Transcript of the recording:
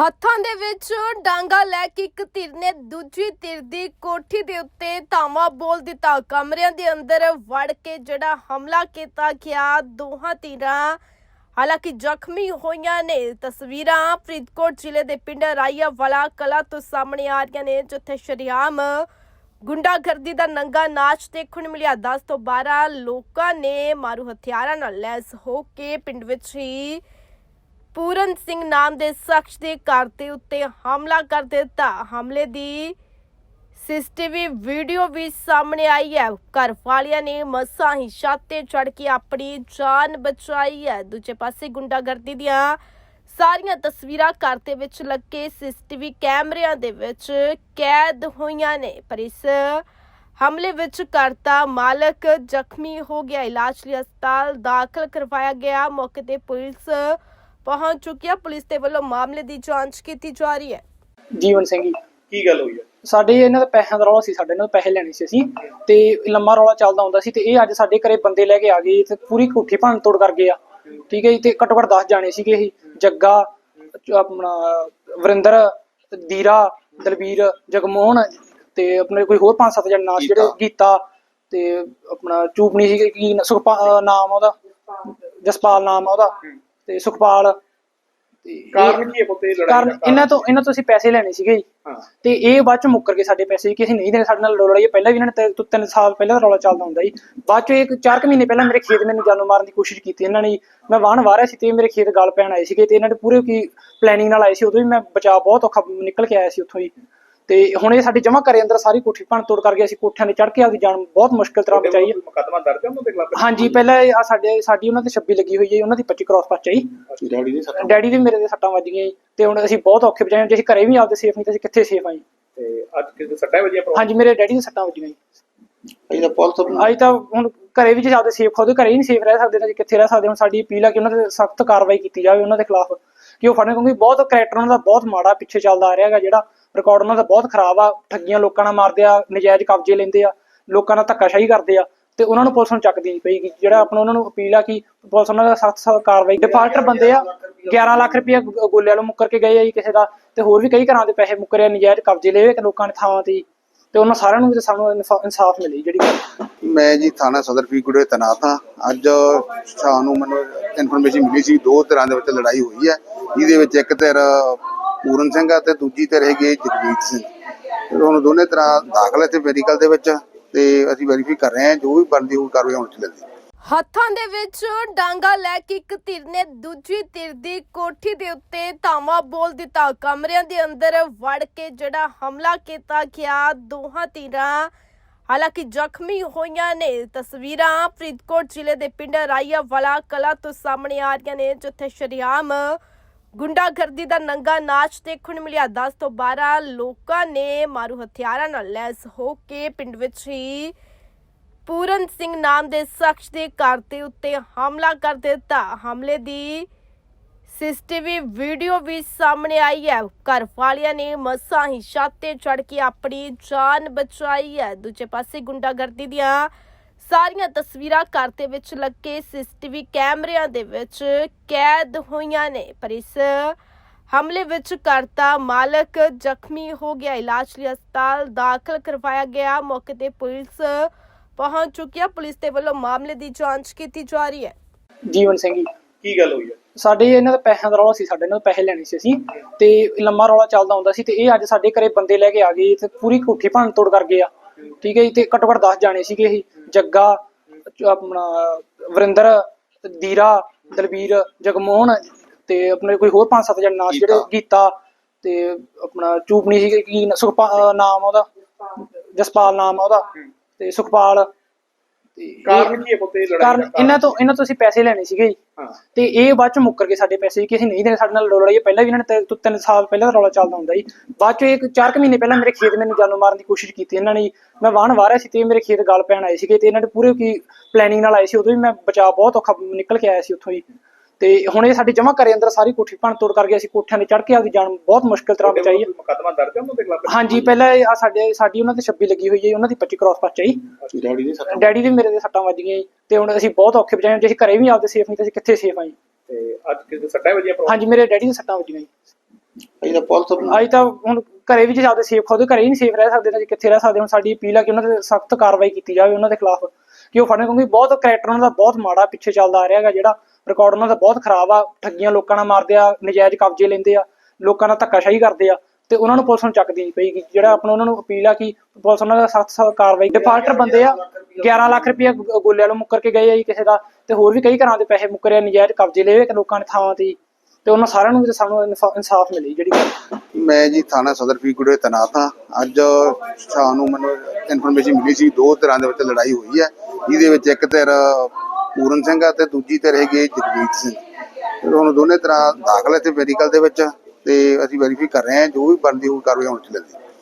ਹੱਥਾਂ ਦੇ ਵਿੱਚ ਡਾਂਗਾ ਲੈ ਕੇ ਇੱਕ ਧਿਰ ਨੇ ਦੂਜੀ ਧਿਰ ਦੀ ਕੋਠੀ ਦੇ ਉੱਤੇ ਧਾਵਾ ਬੋਲ ਦਿੱਤਾ। ਕਮਰਿਆਂ ਦੇ ਅੰਦਰ ਵੜ ਕੇ ਜਿਹੜਾ ਹਮਲਾ ਕੀਤਾ ਗਿਆ, ਦੋਹਾਂ ਧਿਰਾਂ ਹਾਲਾਂਕਿ ਜ਼ਖਮੀ ਹੋਈਆਂ ਨੇ। ਤਸਵੀਰਾਂ ਫਰੀਦਕੋਟ ਜ਼ਿਲ੍ਹੇ ਦੇ ਪਿੰਡ ਰਾਈਆਵਾਲਾ ਕਲਾ ਤੋਂ ਸਾਹਮਣੇ ਆ ਰਹੀਆਂ ਨੇ, ਜਿੱਥੇ ਸ਼ਰੀਆਮ ਗੁੰਡਾਗਰਦੀ ਦਾ ਨੰਗਾ ਨਾਚ ਦੇਖਣ ਨੂੰ ਮਿਲਿਆ। 10 ਤੋਂ 12 ਲੋਕਾਂ ਨੇ ਮਾਰੂ ਹਥਿਆਰਾਂ ਨਾਲ ਲੈਸ ਹੋ ਕੇ ਪਿੰਡ ਵਿੱਚ ਹੀ ਪੂਰਨ ਸਿੰਘ ਨਾਮ ਦੇ ਸ਼ਖਸ ਦੇ ਘਰ ਦੇ ਉੱਤੇ ਹਮਲਾ ਕਰ ਦਿੱਤਾ। ਹਮਲੇ ਦੀ ਸੀਸੀਟੀਵੀ ਵੀਡੀਓ ਵੀ ਸਾਹਮਣੇ ਆਈ ਹੈ। ਘਰ ਵਾਲਿਆਂ ਨੇ ਮਸਾਂ ਹੀ ਛੱਤ ਤੇ ਚੜ ਕੇ ਆਪਣੀ ਜਾਨ ਬਚਾਈ ਹੈ। ਦੂਜੇ ਪਾਸੇ ਗੁੰਡਾਗਰਦੀ ਦੀਆਂ ਸਾਰੀਆਂ ਤਸਵੀਰਾਂ ਘਰ ਦੇ ਵਿੱਚ ਲੱਗੇ ਸੀਸੀਟੀਵੀ ਕੈਮਰਿਆਂ ਦੇ ਵਿੱਚ ਕੈਦ ਹੋਈਆਂ ਨੇ। ਪਰ ਇਸ ਹਮਲੇ ਵਿੱਚ ਕਰਤਾ ਮਾਲਕ ਜ਼ਖਮੀ ਹੋ ਗਿਆ। ਇਲਾਜ ਲਈ ਹਸਪਤਾਲ ਦਾਖਲ ਕਰਵਾਇਆ ਗਿਆ। ਮੌਕੇ ਤੇ ਪੁਲਿਸ ਪਹੁੰਚ ਚੁੱਕੀ ਹੈ ਪੁਲਿਸ ਦੇ ਵੱਲੋਂ ਮਾਮਲੇ ਦੀ ਜਾਂਚ ਕੀਤੀ ਜਾ ਰਹੀ ਹੈ। ਜੀਵਨ ਸਿੰਘ ਜੀ। ਕੀ ਗੱਲ ਹੋਈ ਹੈ ਸਾਡੇ ਇਹਨਾਂ ਦਾ ਪੈਸਿਆਂ ਦਾ ਰੌਲਾ ਸੀ ਸਾਡੇ ਨਾਲ ਪੈਸੇ ਲੈਣੇ ਸੀ ਅਸੀਂ ਤੇ ਲੰਮਾ ਰੌਲਾ ਚੱਲਦਾ ਹੁੰਦਾ ਸੀ ਤੇ ਇਹ ਅੱਜ ਸਾਡੇ ਘਰੇ ਬੰਦੇ ਲੈ ਕੇ ਆ ਗਏ ਤੇ ਪੂਰੀ ਕੋਠੀ ਭੰਨ ਤੋੜ ਕਰ ਗਏ ਆ। ਠੀਕ ਹੈ ਜੀ ਤੇ ਘੱਟੋ ਘੱਟ 10 ਜਾਣੇ ਸੀਗੇ ਇਹ ਜੱਗਾ ਆਪਣਾ ਵਰਿੰਦਰ ਦੀਰਾ ਦਲਬੀਰ ਜਗਮੋਹਨ ਤੇ ਆਪਣੇ ਕੋਈ ਹੋਰ ਪੰਜ ਸੱਤ ਜਣੇ ਨਾਲ ਸੀ ਜਿਹੜੇ ਗੀਤਾ। ਤੇ ਆਪਣਾ ਚੂਪਣੀ ਸੀ ਕੀ ਨਾਮ ਉਹਦਾ ਜਸਪਾਲ ਨਾਮ ਉਹਦਾ। ਤੇ ਸੁਖਪਾਲ ਤੇ ਕਾਰਨ ਕੀ ਹੈ ਪੁੱਤੇ ਲੜਾਈ ਕਾਰਨ ਦਾ ਇਹਨਾਂ ਤੋਂ ਇਹਨਾਂ ਤੋਂ ਅਸੀਂ ਪੈਸੇ ਲੈਣੇ ਸੀਗੇ ਜੀ। ਹਾਂ। ਤੇ ਇਹ ਬਾਅਦ ਚ ਮੁੱਕਰ ਗਏ ਸਾਡੇ ਪੈਸੇ ਕਿ ਅਸੀਂ ਨਹੀਂ ਦੇਣੇ ਸਾਡੇ ਨਾਲ ਰੌਲਾ ਇਹ ਪਹਿਲਾਂ ਵੀ ਇਹਨਾਂ ਨੇ ਤਿੰਨ- ਸਾਲ ਪਹਿਲਾਂ ਦਾ ਰੌਲਾ ਚੱਲਦਾ ਹੁੰਦਾ ਜੀ। ਬਾਅਦ ਚ ਇੱਕ 4 ਮਹੀਨੇ ਪਹਿਲਾਂ ਮੇਰੇ ਖੇਤ ਮੈਨੂੰ ਜਾਨੋਂ ਮਾਰਨ ਦੀ ਕੋਸ਼ਿਸ਼ ਕੀਤੀ ਇਹਨਾਂ ਨੇ। ਮੈਂ ਵਾਹਣ ਵਾਰਿਆ ਸੀ ਤੇ ਮੇਰੇ ਖੇਤ ਗਲ ਪੈਣ ਆਏ ਸੀਗੇ ਤੇ ਇਹਨਾਂ ਨੇ ਪੂਰੇ ਕੀ ਪਲੈਨਿੰਗ ਨਾਲ ਆਏ ਸੀ। ਉਦੋਂ ਵੀ ਮੈਂ ਬਚਾ ਬਹੁਤ ਔਖਾ ਨਿਕਲ ਕੇ ਆਇਆ ਸੀ ਉੱਥੋਂ ਹੀ ਤੇ ਹੁਣ ਇਹ ਸਾਡੀ ਜਮਾ ਕਰੇ ਅੰਦਰ ਸਾਰੀ ਕੋਠੀ ਭੰਨ ਤੋੜ ਕਰ ਗਏ ਅਸੀਂ ਕੋਠਿਆਂ ਤੇ ਚੜ ਕੇ ਆਪਦੀ ਜਾਨ ਬਹੁਤ ਮੁਸ਼ਕਿਲ ਤਰ੍ਹਾਂ ਬਚਾਈ ਹੈ। ਮੁਕਦਮਾ ਦਰਜ ਹੈ ਉਹਨਾਂ ਦੇ ਖਿਲਾਫ? ਹਾਂਜੀ ਪਹਿਲਾਂ ਆ ਸਾਡੇ ਸਾਡੀ ਉਹਨਾਂ ਤੇ 26 ਲੱਗੀ ਹੋਈ ਹੈ ਉਹਨਾਂ ਦੀ 25 ਕ੍ਰਾਸ ਪਰਚਾ ਜੀ। ਡੈਡੀ ਦੀ ਸੱਟ? ਡੈਡੀ ਦੇ ਮੇਰੇ ਦੇ ਸੱਟਾਂ ਵੱਜ ਗਈਆਂ ਜੀ ਤੇ ਹੁਣ ਅਸੀਂ ਬਹੁਤ ਔਖੇ ਬਚਾਏ ਹਾਂ। ਜੇ ਅਸੀਂ ਘਰੇ ਵੀ ਆਪਦੇ ਸੇਫ ਨਹੀਂ ਤਾਂ ਅਸੀਂ ਕਿੱਥੇ ਸੇਫ ਆ ਜੀ? ਤੇ ਅੱਜ ਕਿਸ ਸੱਟਾਂ ਵਜੀਆਂ ਹਾਂਜੀ ਮੇਰੇ ਡੈਡੀ ਦੇ ਸੱਟਾਂ ਵੱਜੀਆਂ ਜੀ। ਇਹਦਾ ਪੁਲਿਸ ਅੱਜ ਤਾਂ ਹੁਣ ਘਰੇ ਵੀ ਜੇ ਆਪਦੇ ਸੇਫ ਖੁਦ ਘਰੇ ਹੀ ਨਹੀਂ ਸੇਫ ਰਹਿ ਸਕਦੇ ਤਾਂ ਜੀ ਕਿੱਥੇ ਰਹਿ ਸਕਦੇ? ਹੁਣ ਸਾਡੀ ਅਪੀਲ ਆ ਕਿ ਉਹਨਾਂ ਤੇ ਸਖਤ ਕਾਰਵਾਈ ਕੀਤੀ ਜਾਵੇ ਉਹਨਾਂ ਦੇ ਖਿਲਾਫ। ਕਿ ਉਹ ਫੜਨ ਕਿਉਂਕਿ ਬਹੁਤ ਕਰੈਕਟਰ ਉਹਨਾਂ ਦਾ ਬਹੁਤ ਮਾੜਾ ਪਿੱਛੇ ਚੱਲਦਾ ਆ ਰਿਹਾ ਹੈਗਾ ਜਿਹੜਾ ਰਿਕਾਰਡ ਉਹਨਾਂ ਦਾ ਬਹੁਤ ਖਰਾਬ ਆ ਠੱਗੀਆਂ ਲੋਕਾਂ ਨਾਲ ਮਾਰਦੇ ਆ ਨਜਾਇਜ਼ ਕਬਜ਼ੇ ਲੈਂਦੇ ਆ ਲੋਕਾਂ ਨਾਲ ਧੱਕਾਸ਼ਾਹੀ ਕਰਦੇ ਆ ਤੇ ਉਹਨਾਂ ਨੂੰ ਪੁਲਿਸ ਨੂੰ ਚੱਕਦੀ ਨਹੀਂ ਪਈ ਜਿਹੜਾ ਆਪਣਾ ਉਹਨਾਂ ਨੂੰ ਅਪੀਲ ਆ ਕਿ ਪੁਲਿਸ ਉਹਨਾਂ ਦਾ ਸਖਤ ਸਖਤ ਕਾਰਵਾਈ ਡਿਫਾਲਟਰ ਬੰਦੇ ਆ 11 ਲੱਖ ਰੁਪਏ ਗੋਲੇ ਵਾਲੋਂ ਮੁੱਕਰ ਕੇ ਗਏ ਆ ਜੀ ਕਿਸੇ ਦਾ ਤੇ ਹੋਰ ਵੀ ਕਈ ਘਰਾਂ ਦੇ ਪੈਸੇ ਮੁੱਕਰੇ ਆ ਨਜਾਇਜ਼ ਕਬਜ਼ੇ ਲਏ ਹੋਏ ਕਿ ਲੋਕਾਂ ਨੇ ਥਾਵਾਂ ਤੇ। ਤੇ ਉਹਨਾਂ ਸਾਰਿਆਂ ਨੂੰ ਵੀ ਤੇ ਸਾਨੂੰ ਇਨਸਾਫ ਮਿਲੇ ਜਿਹੜੀ ਮੈਂ ਜੀ ਥਾਣਾ ਸਦਰ ਵਿੱਚ ਤੈਨਾਤ ਹਾਂ। ਅੱਜ ਸ਼ਾਮ ਨੂੰ ਮੈਨੂੰ ਇਨਫੋਰਮੇਸ਼ਨ ਮਿਲੀ ਸੀ ਦੋ ਧਿਰਾਂ ਦੇ ਵਿੱਚ ਲੜਾਈ ਹੋਈ ਹੈ। ਜਿਹਦੇ ਵਿੱਚ ਇੱਕ ਧਿਰ ਪੂਰਨ ਸਿੰਘ ਆ ਦੂਜੀ ਧਿਰ ਹੈਗੀ ਜਗਜੀਤ ਸਿੰਘ। ਤੇ ਦੋਨੇ ਧਿਰਾਂ ਦਾਖਲ ਹੈ ਮੈਡੀਕਲ ਦੇ ਵਿੱਚ ਤੇ ਅਸੀਂ ਵੈਰੀਫਾਈ ਕਰ ਰਹੇ ਹਾਂ, ਜੋ ਵੀ ਬਣਦੀ ਹੋਈ ਕਾਰਵਾਈ ਹੋਣੀ ਚਾਹੀਦੀ ਹੱਥਾਂ ਦੇ ਵਿੱਚ ਡਾਂਗਾ ਲੈ ਕੇ ਇੱਕ ਧਿਰ ਨੇ ਦੂਜੀ ਧਿਰ ਦੀ ਕੋਠੀ ਦੇ ਉੱਤੇ ਧਾਵਾ ਬੋਲ ਦਿੱਤਾ। ਕਮਰਿਆਂ ਦੇ ਅੰਦਰ ਵੜ ਕੇ ਜਿਹੜਾ ਹਮਲਾ ਕੀਤਾ ਗਿਆ, ਦੋਹਾਂ ਧਿਰਾਂ ਹਾਲਾਂਕਿ ਜ਼ਖਮੀ ਹੋਈਆਂ ਨੇ। ਤਸਵੀਰਾਂ ਫਰੀਦਕੋਟ ਜ਼ਿਲ੍ਹੇ ਦੇ ਪਿੰਡ ਰਾਈਆਵਾਲਾ ਕਲਾ ਤੋਂ ਸਾਹਮਣੇ ਆ ਰਹੀਆਂ ਨੇ, ਜਿੱਥੇ ਸ਼ਰੀਆਮ ਗੁੰਡਾਗਰਦੀ ਦਾ ਨੰਗਾ ਨਾਚ ਦੇਖਣ ਮਿਲਿਆ। 10 ਤੋਂ 12 ਲੋਕਾਂ ਨੇ ਮਾਰੂ ਹਥਿਆਰਾਂ ਨਾਲ ਲੈਸ ਹੋ ਕੇ ਪਿੰਡ ਵਿੱਚ ਹੀ ਪੂਰਨ ਸਿੰਘ ਨਾਮ ਦੇ ਸ਼ਖਸ ਦੇ ਘਰ ਦੇ ਉੱਤੇ ਹਮਲਾ ਕਰ ਦਿੱਤਾ। ਹਮਲੇ ਦੀ ਸੀਸੀਟੀਵੀ ਵੀਡੀਓ ਵੀ ਸਾਹਮਣੇ ਆਈ ਹੈ। ਘਰ ਵਾਲਿਆਂ ਨੇ ਮਸਾਂ ਹੀ ਛੱਤ ਤੇ ਚੜ ਕੇ ਆਪਣੀ ਜਾਨ ਬਚਾਈ ਹੈ। ਦੂਜੇ ਪਾਸੇ ਗੁੰਡਾਗਰਦੀ ਦੀਆਂ ਸਾਰੀਆਂ ਤਸਵੀਰਾਂ ਘਰ ਦੇ ਵਿੱਚ ਲੱਗੇ ਸੀਸੀਟੀਵੀ ਕੈਮਰਿਆਂ ਦੇ ਵਿੱਚ ਕੈਦ ਹੋਈਆਂ ਨੇ। ਪਰ ਇਸ ਹਮਲੇ ਵਿੱਚ ਕਰਤਾ ਮਾਲਕ ਜ਼ਖਮੀ ਹੋ ਗਿਆ। ਇਲਾਜ ਲਈ ਹਸਪਤਾਲ ਦਾਖਲ ਕਰਵਾਇਆ ਗਿਆ। ਮੌਕੇ ਤੇ ਪੁਲਿਸ ਪਹੁੰਚ ਚੁੱਕੀ ਹੈ। ਪੁਲਿਸ ਦੇ ਵੱਲੋਂ ਮਾਮਲੇ ਦੀ ਜਾਂਚ ਕੀਤੀ ਜਾ ਰਹੀ ਹੈ। ਜੀਵਨ ਸਿੰਘ ਜੀ ਕੀ ਗੱਲ ਹੋਈ ਹੈ? ਸਾਡੇ ਇਹਨਾਂ ਦਾ ਪੈਸਿਆਂ ਦਾ ਰੌਲਾ ਸੀ ਸਾਡੇ ਨਾਲ ਪੈਸੇ ਲੈਣੇ ਸੀ ਅਸੀਂ ਤੇ ਲੰਮਾ ਰੌਲਾ ਚੱਲਦਾ ਹੁੰਦਾ ਸੀ ਤੇ ਇਹ ਅੱਜ ਸਾਡੇ ਘਰੇ ਬੰਦੇ ਲੈ ਕੇ ਆ ਗਏ। ਤੇ ਪੂਰੀ ਕੋਠੀ ਭੰਨ ਤੋੜ ਕਰ ਗਏ ਆ। ਠੀਕ ਹੈ ਜੀ ਤੇ ਘੱਟੋ ਘੱਟ 10 ਜਾਣੇ ਸੀਗੇ ਇਹ। ਜੱਗਾ ਆਪਣਾ ਵਰਿੰਦਰ ਦੀਰਾ ਦਲਬੀਰ ਜਗਮੋਹਨ ਤੇ ਆਪਣੇ ਕੋਈ ਹੋਰ ਪੰਜ ਸੱਤ ਜਣੇ ਸੀ ਜਿਹੜੇ ਗੀਤਾ। ਤੇ ਆਪਣਾ ਚੂਪਣੀ ਸੀ ਕੀ ਸੁਖਪਾਲ ਨਾਮ ਉਹਦਾ। ਜਸਪਾਲ ਨਾਮ ਉਹਦਾ। ਤੇ ਸੁਖਪਾਲ ਕਾਰਨ ਕੀ ਹੈ ਪੁੱਤੇ ਲੜਾਈ ਕਾਰਨ ਦਾ ਇਹਨਾਂ ਤੋਂ ਇਹਨਾਂ ਤੋਂ ਅਸੀਂ ਪੈਸੇ ਲੈਣੇ ਸੀਗੇ ਜੀ। ਤੇ ਇਹ ਬਾਅਦ ਚ ਮੁੱਕਰ ਗਏ ਸਾਡੇ ਪੈਸੇ ਕਿ ਅਸੀਂ ਨਹੀਂ ਦੇਣੇ ਸਾਡੇ ਨਾਲ ਰੌਲਾ ਇਹ ਪਹਿਲਾਂ ਵੀ ਇਹਨਾਂ ਨੇ ਤਿੰਨ- ਤੋਂ ਤਿੰਨ ਸਾਲ ਪਹਿਲਾਂ ਰੌਲਾ ਚੱਲਦਾ ਹੁੰਦਾ ਜੀ। ਬਾਅਦ ਚ ਇੱਕ 4 ਮਹੀਨੇ ਪਹਿਲਾਂ ਮੇਰੇ ਖੇਤ ਮੈਨੂੰ ਜਾਨੋਂ ਮਾਰਨ ਦੀ ਕੋਸ਼ਿਸ਼ ਕੀਤੀ ਇਹਨਾਂ ਨੇ। ਮੈਂ ਵਾਹਣ ਵਾਰਿਆ ਸੀ ਤੇ ਮੇਰੇ ਖੇਤ ਗਲ ਪੈਣ ਆਏ ਸੀਗੇ ਤੇ ਇਹਨਾਂ ਨੇ ਪੂਰੇ ਕੀ ਪਲੈਨਿੰਗ ਨਾਲ ਆਏ ਸੀ ਉਦੋਂ ਵੀ ਮੈਂ ਬਚਾ ਬਹੁਤ ਔਖਾ ਨਿਕਲ ਕੇ ਆਇਆ ਸੀ ਉੱਥੋਂ ਹੀ ਤੇ ਹੁਣ ਇਹ ਸਾਡੀ ਜਮਾ ਕਰੇ ਅੰਦਰ ਸਾਰੀ ਕੋਠੀ ਭੰਨ ਤੋੜ ਕਰ ਗਏ ਅਸੀਂ ਕੋਠਿਆਂ ਤੇ ਚੜ ਕੇ ਆਪਦੀ ਜਾਨ ਬਹੁਤ ਮੁਸ਼ਕਿਲ ਤਰ੍ਹਾਂ ਬਚਾਈ ਹੈ। ਮੁਕਦਮਾ ਦਰਜ ਹੈ ਉਹਨਾਂ ਦੇ ਖਿਲਾਫ? ਹਾਂਜੀ ਪਹਿਲਾਂ ਆ ਸਾਡੇ ਸਾਡੀ ਉਹਨਾਂ ਤੇ 26 ਲੱਗੀ ਹੋਈ ਹੈ ਉਹਨਾਂ ਦੀ 25 ਕ੍ਰਾਸ ਪਰਚਾ ਜੀ। ਡੈਡੀ ਦੀ ਸੱਟ ਡੈਡੀ ਦੇ ਮੇਰੇ ਦੇ ਸੱਟਾਂ ਵੱਜ ਗਈਆਂ ਤੇ ਹੁਣ ਅਸੀਂ ਬਹੁਤ ਔਖੇ ਬਚਾਏ। ਜੇ ਅਸੀਂ ਘਰੇ ਵੀ ਆਪਦੇ ਸੇਫ ਨਹੀਂ ਤਾਂ ਅਸੀਂ ਕਿੱਥੇ ਸੇਫ ਆ ਜੀ? ਤੇ ਅੱਜ ਕਿਸ ਸੱਟਾਂ ਵਜੀਆਂ ਹਾਂਜੀ ਮੇਰੇ ਡੈਡੀ ਦੇ ਸੱਟਾਂ ਵੱਜੀਆਂ ਜੀ। ਅਸੀਂ ਤਾਂ ਪੁਲਿਸ ਨੂੰ ਤਾਂ ਹੁਣ ਘਰੇ ਵੀ ਜੇ ਸੇਫ ਖੁਦ ਘਰੇ ਹੀ ਨਹੀਂ ਸੇਫ ਰਹਿ ਸਕਦੇ ਤਾਂ ਕਿੱਥੇ ਰਹਿ ਸਕਦੇ ਹੁਣ ਸਾਡੀ ਅਪੀਲ ਆ ਕਿ ਉਹਨਾਂ ਤੇ ਸਖਤ ਕਾਰਵਾਈ ਕੀਤੀ ਜਾਵੇ ਉਹਨਾਂ ਦੇ ਖਿਲਾਫ। ਕਿ ਉਹ ਫੜਨ ਕਿਉਂਕਿ ਬਹੁਤ ਕੈਰੈਕਟਰ ਉਹਨਾਂ ਦਾ ਬਹੁਤ ਮਾੜਾ ਪਿੱਛੇ ਚੱਲਦਾ ਆ ਰਿਹਾ ਹੈਗਾ ਜਿਹੜਾ ਰਿਕਾਰਡ ਉਹਨਾਂ ਦਾ ਬਹੁਤ ਖਰਾਬ ਆ ਠੱਗੀਆਂ ਲੋਕਾਂ ਨਾਲ ਮਾਰਦੇ ਆ ਨਜਾਇਜ਼ ਕਬਜ਼ੇ ਲੈਂਦੇ ਆ ਲੋਕਾਂ ਨਾਲ ਧੱਕਾਸ਼ਾਹੀ ਕਰਦੇ ਆ ਤੇ ਉਹਨਾਂ ਨੂੰ ਪੁਲਿਸ ਨੂੰ ਚੱਕਦੀ ਨਹੀਂ ਪਈ ਜਿਹੜਾ ਆਪਣਾ ਉਹਨਾਂ ਨੂੰ ਅਪੀਲ ਆ ਕਿ ਪੁਲਿਸ ਉਹਨਾਂ ਦਾ ਸਖਤ ਕਾਰਵਾਈ ਡਿਫਾਲਟਰ ਬੰਦੇ ਆ 11 ਲੱਖ ਰੁਪਇਆ ਗੋ- ਗੋਲੇ ਵਾਲੋਂ ਮੁੱਕਰ ਕੇ ਗਏ ਆ ਜੀ ਕਿਸੇ ਦਾ ਤੇ ਹੋਰ ਵੀ ਕਈ ਘਰਾਂ ਦੇ ਪੈਸੇ ਮੁੱਕਰੇ ਆ, ਨਜਾਇਜ਼ ਕਬਜ਼ੇ ਲਏ ਹੋਏ ਕਿ ਲੋਕਾਂ ਨੇ ਥਾਵਾਂ ਤੇ ਜੀ। ਤੇ ਉਹਨਾਂ ਸਾਰਿਆਂ ਨੂੰ ਵੀ ਸਾਨੂੰ ਇਨਸਾਫ ਮਿਲੇ ਜਿਹੜੀ ਗੱਲ। ਮੈਂ ਜੀ ਥਾਣਾ ਸਦਰ ਫਰੀਦਕੋਟ ਵਿੱਚ ਤੈਨਾਤ ਹਾਂ। ਅੱਜ ਸ਼ਾਮ ਨੂੰ ਮੈਨੂੰ ਇਨਫੋਰਮੇਸ਼ਨ ਮਿਲੀ ਸੀ, ਦੋ ਧਿਰਾਂ ਦੇ ਵਿੱਚ ਲੜਾਈ ਹੋਈ ਹੈ। ਇਹਦੇ ਵਿੱਚ ਇੱਕ ਧਿਰ ਪੂਰਨ ਸਿੰਘ ਆ ਤੇ ਦੂਜੀ ਧਿਰ ਹੈਗੀ ਜਗਜੀਤ ਸਿੰਘ। ਤੇ ਦੋਨੇ ਤਰ੍ਹਾਂ ਦਾਖਲ ਇੱਥੇ ਮੈਡੀਕਲ ਦੇ ਵਿੱਚ ਤੇ ਅਸੀਂ ਵੈਰੀਫਾਈ ਕਰ ਰਹੇ ਹਾਂ, ਜੋ ਵੀ ਬਣਦੀ ਹੋਈ ਕਾਰਵਾਈ ਹੋਣੀ ਚਾਹੀਦੀ